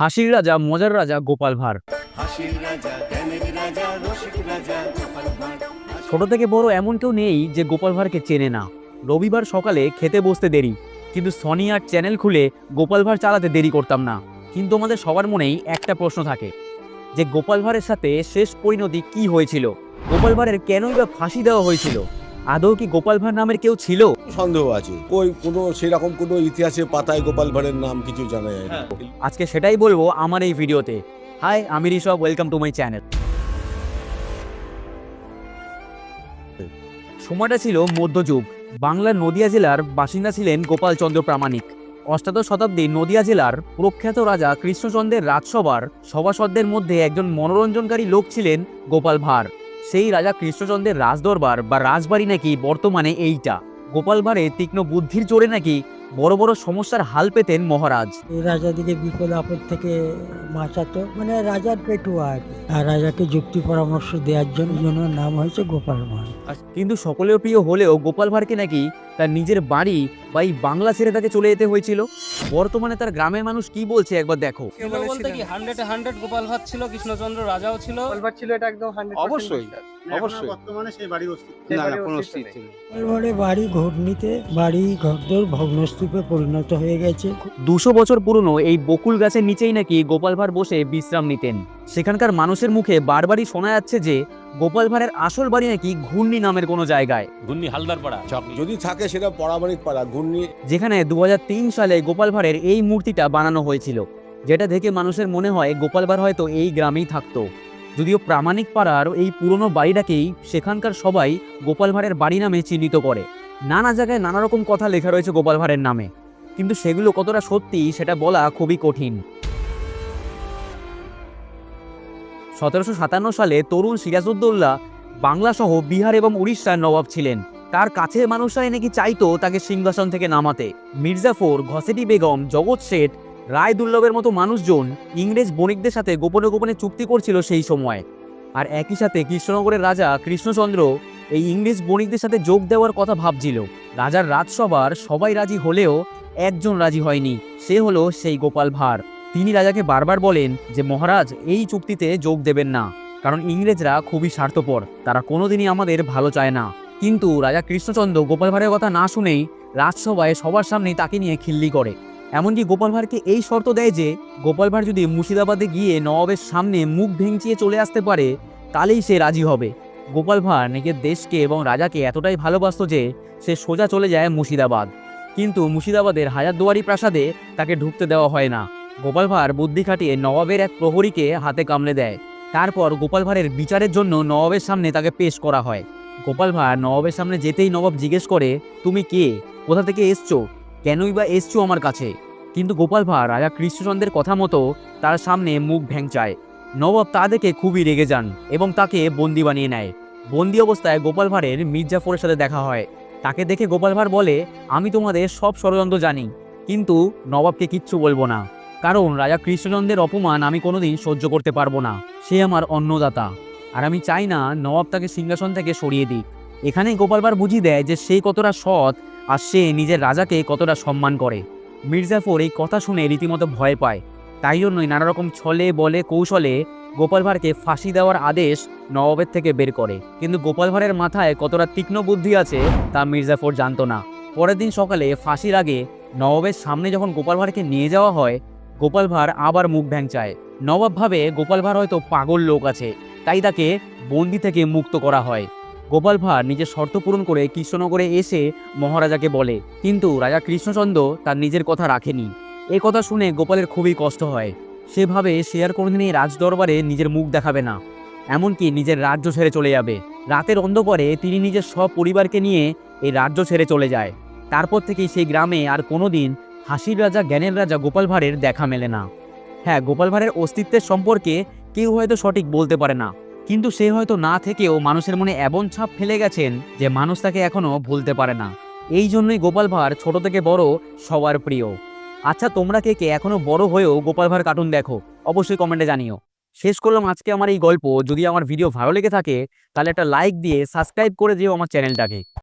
হাসির রাজা মজার রাজা গোপাল ভাঁড়। ছোট থেকে বড় এমন কেউ নেই যে গোপাল ভাঁড়কে চেনে না। রবিবার সকালে খেতে বসতে দেরি কিন্তু সনি আর চ্যানেল খুলে গোপাল ভাঁড় চালাতে দেরি করতাম না। কিন্তু আমাদের সবার মনেই একটা প্রশ্ন থাকে যে গোপাল ভাঁড়ের সাথে শেষ পরিণতি কি হয়েছিল? গোপাল ভাঁড়ের কেনই বা ফাঁসি দেওয়া হয়েছিল? আদৌ কি গোপাল ভাঁড় নামের কেউ ছিল? সন্দেহ আছে। কই কোনো সেরকম কোনো ইতিহাসে পাতায় গোপাল ভাঁড়ের নাম কিছু জানা যায় না। আজকে সেটাই বলব আমার এই ভিডিওতে। হাই আমি Rishabh welcome to my channel সময়টা ছিল মধ্যযুগ বাংলার নদিয়া জেলার বাসিন্দা ছিলেন গোপাল চন্দ্র প্রামাণিক। অষ্টাদশ শতাব্দীর নদিয়া জেলার প্রখ্যাত রাজা কৃষ্ণচন্দ্রের রাজসভার সভাসদদের মধ্যে একজন মনোরঞ্জনকারী লোক ছিলেন গোপাল ভাঁড়। সেই রাজা কৃষ্ণচন্দ্রের রাজদরবার বা রাজবাড়ি নাকি বর্তমানে এইটা? গোপাল ভাঁড়ের তীক্ষ্ণ বুদ্ধির জোরে নাকি বড় বড় সমস্যার হাল পেতেন মহারাজ। রাজাদিকে বিপদ আপদ থেকে বাঁচাতো মানে রাজার পেটুয়া আর কি। আর রাজাকে যুক্তি পরামর্শ দেওয়ার জন্য জন্য নাম হয়েছে গোপাল ভাঁড়। কিন্তু সকলের প্রিয় হলেও গোপাল ভাঁড়কে নাকি তার নিজের বাড়ি বা এই বাংলা ছেড়ে তাকে চলে যেতে হয়েছিল। বর্তমানে তার গ্রামের মানুষ কি বলছে একবার দেখো। ছিল বলতে কি হান্ড্রেডে হান্ড্রেড গোপাল ভাত ছিল কৃষ্ণচন্দ্র রাজাও ছিল ছিল এটা একদম অবশ্যই, অবশ্যই। বর্তমানে সেই বাড়ির অস্তিত্ব না না কোনো অস্তিত্ব নেই। গোপাল ভাঁড়ে বাড়ি ঘূর্ণিতে বাড়ি ঘরদোর ভগ্নস্তূপে পরিণত হয়ে গেছে। দুশো বছর পুরনো এই বকুল গাছের নিচেই নাকি গোপাল ভাঁড় বসে বিশ্রাম নিতেন। সেখানকার মানুষের মুখে বারবারই শোনা যাচ্ছে যে গোপাল ভাঁড়ের আসল বাড়ি নাকি ঘূর্ণি নামের কোনো জায়গায়। ঘূর্ণি হালদার পাড়া যদি থাকে সেটা পারাবারিক পাড়া ঘূর্ণি। যেখানে দু হাজার তিন সালে গোপাল ভাঁড়ের এই মূর্তিটা বানানো হয়েছিল যেটা দেখে মানুষের মনে হয় গোপাল ভাঁড় হয়তো এই গ্রামেই থাকতো। যদিও প্রামাণিক পাড়ার এই পুরনো বাড়িটাকেই সেখানকার সবাই গোপাল ভাঁড়ের বাড়ি নামে চিহ্নিত করে। নানা জায়গায় নানা রকম কথা লেখা রয়েছে গোপাল ভাঁড়ের নামে। কিন্তু সেগুলো কতটা সত্যি সেটা বলা খুবই কঠিন। সতেরোশো সাতান্ন সালে তরুণ সিরাজউদ্দৌল্লা বাংলা সহ বিহার এবং উড়িষ্যার নবাব ছিলেন। তার কাছের মানুষরাই নাকি চাইতো তাকে সিংহাসন থেকে নামাতে। মির্জাফর, ঘসেটি বেগম, জগৎ শেঠ রায় দুর্লভের মতো মানুষজন ইংরেজ বণিকদের সাথে গোপনে গোপনে চুক্তি করছিল সেই সময়। আর একই সাথে কৃষ্ণনগরের রাজা কৃষ্ণচন্দ্র এই ইংরেজ বণিকদের সাথে যোগ দেওয়ার কথা ভাবছিল। রাজার রাজসভার সবাই রাজি হলেও একজন রাজি হয়নি। সে হলো সেই গোপাল ভাঁড়। তিনি রাজাকে বারবার বলেন যে, মহারাজ, এই চুক্তিতে যোগ দেবেন না। কারণ ইংরেজরা খুবই স্বার্থপর। তারা কোনোদিনই আমাদের ভালো চায় না। কিন্তু রাজা কৃষ্ণচন্দ্র গোপাল ভাঁড়ের কথা না শুনেই রাজসভায় সবার সামনেই তাকে নিয়ে খিল্লি করে। এমনকি গোপাল ভাঁড়কে এই শর্ত দেয় যে, গোপাল ভাঁড় যদি মুর্শিদাবাদে গিয়ে নবাবের সামনে মুখ ভেঙচিয়ে চলে আসতে পারে, তাহলেই সে রাজি হবে। গোপাল ভাঁড় নিজের দেশকে এবং রাজাকে এতটাই ভালোবাসত যে সে সোজা চলে যায় মুর্শিদাবাদ। কিন্তু মুর্শিদাবাদের হাজারদুয়ারি প্রাসাদে তাকে ঢুকতে দেওয়া হয় না। গোপাল ভাঁড় বুদ্ধি খাটিয়ে নবাবের এক প্রহরীকে হাতে কামড়ে দেয়। তারপর গোপাল ভাঁড়ের বিচারের জন্য নবাবের সামনে তাকে পেশ করা হয়। গোপাল ভাঁড় নবাবের সামনে যেতেই নবাব জিজ্ঞেস করে, তুমি কে? কোথা থেকে এসছো? কেনই বা এসছো আমার কাছে? কিন্তু গোপাল ভাঁড় রাজা কৃষ্ণচন্দ্রের কথা মতো তার সামনে মুখ ভেঙচায় নবাব তা দেখে খুবই রেগে যান এবং তাকে বন্দি বানিয়ে নেয়। বন্দি অবস্থায় গোপাল ভাঁড়ের মির্জাফরের সাথে দেখা হয়। তাকে দেখে গোপাল ভাঁড় বলে, আমি তোমাদের সব ষড়যন্ত্র জানি, কিন্তু নবাবকে কিচ্ছু বলব না। কারণ রাজা কৃষ্ণচন্দ্রের অপমান আমি কোনোদিন সহ্য করতে পারব না। সে আমার অন্নদাতা। আর আমি চাই না নবাব তাকে সিংহাসন থেকে সরিয়ে দিক। এখানেই গোপাল ভাঁড় বুঝিয়ে দেয় যে সে কতটা সৎ আর সে নিজের রাজাকে কতটা সম্মান করে। মির্জাফর এই কথা শুনে রীতিমতো ভয় পায়। তাই জন্যই নানা রকম ছলে, বলে, কৌশলে গোপাল ভাঁড়কে ফাঁসি দেওয়ার আদেশ নবাবের থেকে বের করে। কিন্তু গোপাল ভাঁড়ের মাথায় কতটা তীক্ষ্ণ বুদ্ধি আছে তা মির্জাফর জানত না। পরের দিন সকালে ফাঁসির আগে নবাবের সামনে যখন গোপাল ভাঁড়কে নিয়ে যাওয়া হয়, গোপাল ভাঁড় আবার মুখ ভ্যাংচায়। নবাব ভাবে গোপাল ভাঁড় হয়তো পাগল লোক আছে, তাই তাকে বন্দি থেকে মুক্ত করা হয়। গোপাল ভাঁড় নিজের শর্ত পূরণ করে কৃষ্ণনগরে এসে মহারাজাকে বলে, কিন্তু রাজা কৃষ্ণচন্দ্র তার নিজের কথা রাখেনি। এ কথা শুনে গোপালের খুবই কষ্ট হয়। সেভাবে সে আর কোনোদিন এই রাজদরবারে নিজের মুখ দেখাবে না। এমনকি নিজের রাজ্য ছেড়ে চলে যাবে। রাতের অন্ধকারে তিনি নিজের সব পরিবারকে নিয়ে এই রাজ্য ছেড়ে চলে যায়। তারপর থেকেই সেই গ্রামে আর কোনোদিন হাসির রাজা, জ্ঞানের রাজা গোপাল ভাঁড়ের দেখা মেলে না। হ্যাঁ গোপাল ভাঁড়ের অস্তিত্বের সম্পর্কে কেউ হয়তো সঠিক বলতে পারে না। কিন্তু সে হয়তো না থেকেও মানুষের মনে এমন ছাপ ফেলে গেছেন যে মানুষ তাকে এখনও ভুলতে পারে না। এই জন্যই গোপাল ভাঁড় ছোট থেকে বড় সবার প্রিয়। আচ্ছা তোমরা কে কে? এখনও বড় হয়েও গোপাল ভাঁড় কার্টুন দেখো। অবশ্যই কমেন্টে জানিও। শেষ করলাম আজকে আমার এই গল্প। যদি আমার ভিডিও ভালো লেগে থাকে, তাহলে একটা লাইক দিয়ে সাবস্ক্রাইব করে দিও আমার চ্যানেলটাকে